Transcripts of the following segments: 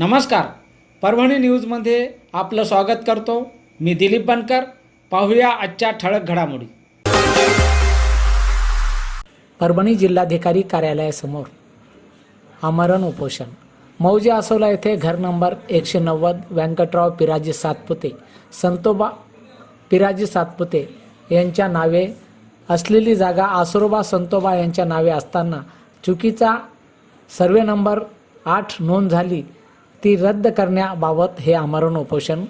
नमस्कार. परभणी न्यूजमध्ये आपलं स्वागत करतो. मी दिलीप बनकर. पाहूया आजच्या ठळक घडामोडी. परभणी जिल्हाधिकारी कार्यालयासमोर आमरण उपोषण. मौजे आसोला येथे घर नंबर एकशे नव्वद व्यंकटराव पिराजी सातपुते संतोबा पिराजी सातपुते यांच्या नावे असलेली जागा आसरोबा संतोबा यांच्या नावे असताना चुकीचा सर्वे नंबर आठ नोंद झाली. ती रद्द करण्याबाबत हे आमरण उपोषण.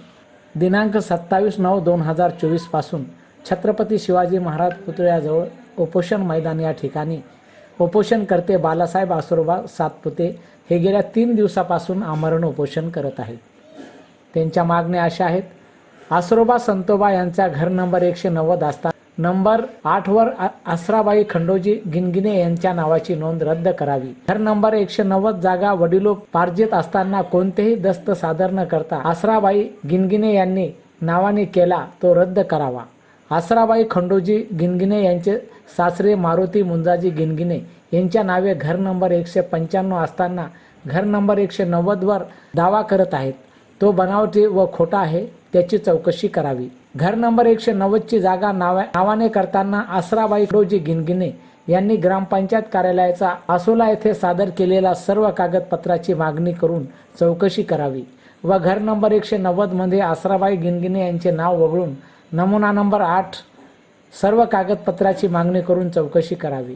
दिनांक सत्तावीस नऊ दोन हजार चोवीसपासून छत्रपती शिवाजी महाराज पुतळ्याजवळ उपोषण मैदान या ठिकाणी. उपोषणकर्ते बालासाहेब आसरोबा सातपुते हे गेल्या तीन दिवसापासून आमरण उपोषण करत आहेत. त्यांच्या मागण्या अशा आहेत. आसरोबा संतोबा यांचा घर नंबर एकशे नव्वद असता नंबर आठवर आ- आसराबाई खंडोजी गिनगिने यांच्या नावाची नोंद रद्द करावी. घर नंबर एकशे नव्वद जागा वडिलो पार्जित असताना कोणतेही दस्त सादर न करता आसराबाई गिनगिने यांनी नावाने केला तो रद्द करावा. आसराबाई खंडोजी गिनगिने यांचे सासरे मारुती मुंजाजी गिनगिने यांच्या नावे घर नंबर एकशे पंच्याण्णव असताना घर नंबर एकशे नव्वदवर दावा करत आहेत. तो बनावटी व खोटा आहे त्याची चौकशी करावी. घर नंबर एकशे नव्वदची जागा नावा नावाने करताना आसराबाई खंडोजी गिनगिने यांनी ग्रामपंचायत कार्यालयाचा आसोला येथे सादर केलेला सर्व कागदपत्राची मागणी करून चौकशी करावी व घर नंबर एकशे नव्वदमध्ये आसराबाई गिनगिने यांचे नाव वगळून नमुना नंबर आठ सर्व कागदपत्राची मागणी करून चौकशी करावी.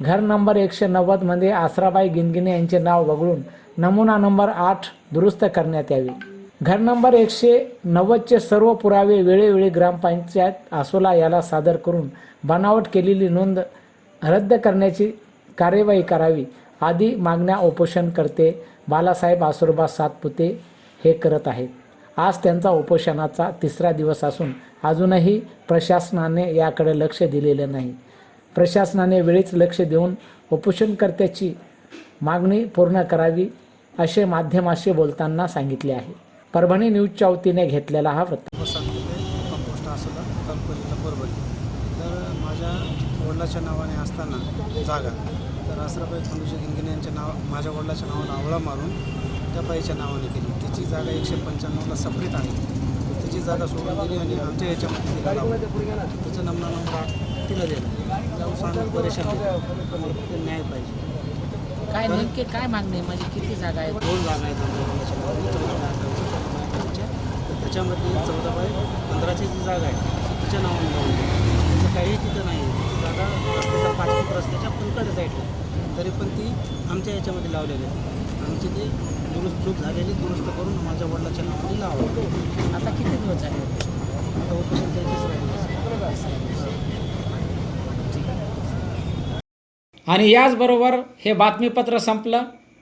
घर नंबर एकशे नव्वदमध्ये आसराबाई गिनगिने यांचे नाव वगळून नमुना नंबर आठ दुरुस्त करण्यात यावी. घर नंबर एकशे नव्वदचे सर्व पुरावे वेळोवेळी ग्रामपंचायत आसोला याला सादर करून बनावट केलेली नोंद रद्द करण्याची कार्यवाही करावी आदी मागण्या उपोषण करते बालासाहेब आसुरबा सातपुते हे करत आहेत. आज त्यांचा उपोषणाचा तिसरा दिवस असून अजूनही प्रशासनाने याकडे लक्ष दिलेलं नाही. प्रशासनाने वेळीच लक्ष देऊन उपोषणकर्त्याची मागणी पूर्ण करावी असे माध्यमाशी बोलताना सांगितले आहे. परभणी न्यूजच्या वतीने घेतलेला हा वृत्त कंपोस्ट असला जिल्हा परभणी तर माझ्या वडिलाच्या नावाने असताना जागा तर आसराबाई खंडूजी गिनगिने यांच्या नाव माझ्या वडिलाच्या नावानं आवळा मारून त्या बाईच्या नावाने केली. तिची जागा एकशे पंच्याण्णवला सपरेट आहे. तिची जागा सोडून दिली आणि आमच्या याच्यामध्ये तिला लावलं तिचा नमना नंबर तिला दिला. जाऊन सांगून परेशान न्याय पाहिजे. काय नेमके काय मागणे म्हणजे किती जागा आहेत? दोन जागा आहेत आमच्या वडिलाच्या नावाने चौदा जागा आहेत. तर त्याच्यामध्ये चौदा बाय पंधराची जी जागा आहे ती तिच्या नावाने लावून. तिचं काही तिथं नाही जागा रस्त्याच्या पाच फूट रस्त्याच्या पलीकडे साईडला आहे. तरी पण ती आमच्या याच्यामध्ये लावलेली आहे. आमची ती दुरुस्त चूक झालेली दुरुस्त करून माझ्या वडिलाच्या नावाने लावलं. आता किती दिवस झाले? आता दिवस आणि याचबरोबर हे बातमीपत्र संपलं.